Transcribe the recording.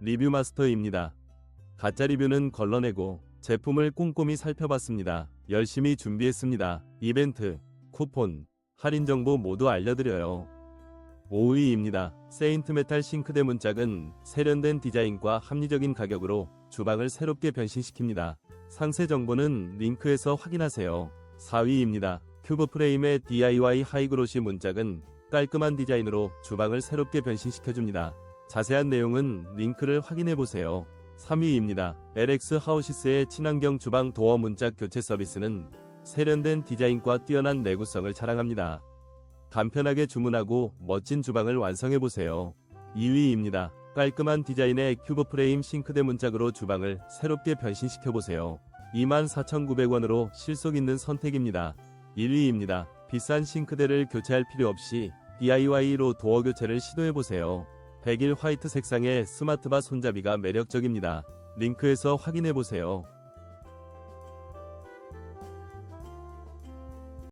리뷰 마스터입니다. 가짜 리뷰는 걸러내고 제품을 꼼꼼히 살펴봤습니다. 열심히 준비했습니다. 이벤트, 쿠폰, 할인 정보 모두 알려드려요. 5위입니다. 세인트 메탈 싱크대 문짝은 세련된 디자인과 합리적인 가격으로 주방을 새롭게 변신시킵니다. 상세 정보는 링크에서 확인하세요. 4위입니다. 큐브 프레임의 DIY 하이그로시 문짝은 깔끔한 디자인으로 주방을 새롭게 변신시켜줍니다. 자세한 내용은 링크를 확인해 보세요. 3위입니다. LX 하우시스의 친환경 주방 도어 문짝 교체 서비스는 세련된 디자인과 뛰어난 내구성을 자랑합니다. 간편하게 주문하고 멋진 주방을 완성해 보세요. 2위입니다. 깔끔한 디자인의 큐브 프레임 싱크대 문짝으로 주방을 새롭게 변신시켜 보세요. 24,900원으로 실속 있는 선택입니다. 1위입니다. 비싼 싱크대를 교체할 필요 없이 DIY로 도어 교체를 시도해 보세요. 100일 화이트 색상의 스마트바 손잡이가 매력적입니다. 링크에서 확인해보세요.